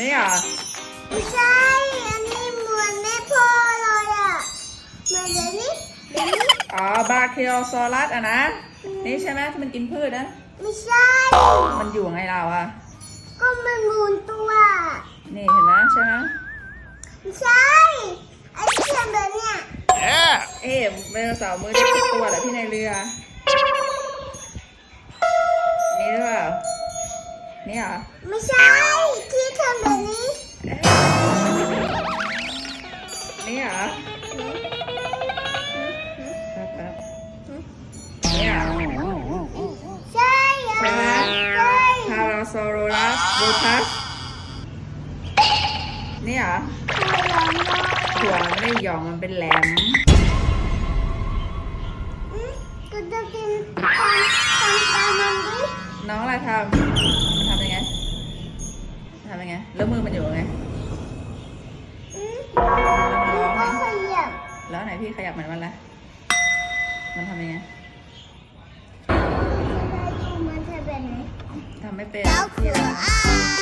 นี่เหรอไม่ใช่ อันนี้เหมือนแม่พ่อเลยอะเหมือนเดี๋ยวนี้เดี๋ยวนี้อ๋อบาคิโอซอรัสอะนะ นี่ใช่ไหมที่มันกินพืชนะ ไม่ใช่ มันอยู่ไงเราอะ ก็มันหมุนตัว นี่เห็นไหมใช่ไหมไม่ใช่ไอ้ที่ทำแบบเนี้ย Yeah. เอ๊ะไดโนเสาร์มือเล็กๆตัวเหรอที่ในเรือ นี่หรือเปล่า นี่เหรอ ไม่ใช่ ที่ทำแบบนี้ นี่เหรอแป๊บๆนี่เหรอใช่อะใช่ไหมใช่พาราโซโรลัสบูทัสนี่เหรอหัวไม่ได้หยองมันเป็นแหลมอืมก็จะกินทำทำตามมันดิน้องอะไรทำ ไง แล้วมือมันอยู่ไงอืมแล้วมันร้องก็ไงขยับแล้วไหนพี่ขยับเหมือนมันละมันทำยังไงมันจะเป็นไหนทำไม่เป็นแล้วคืพี่อละอ่า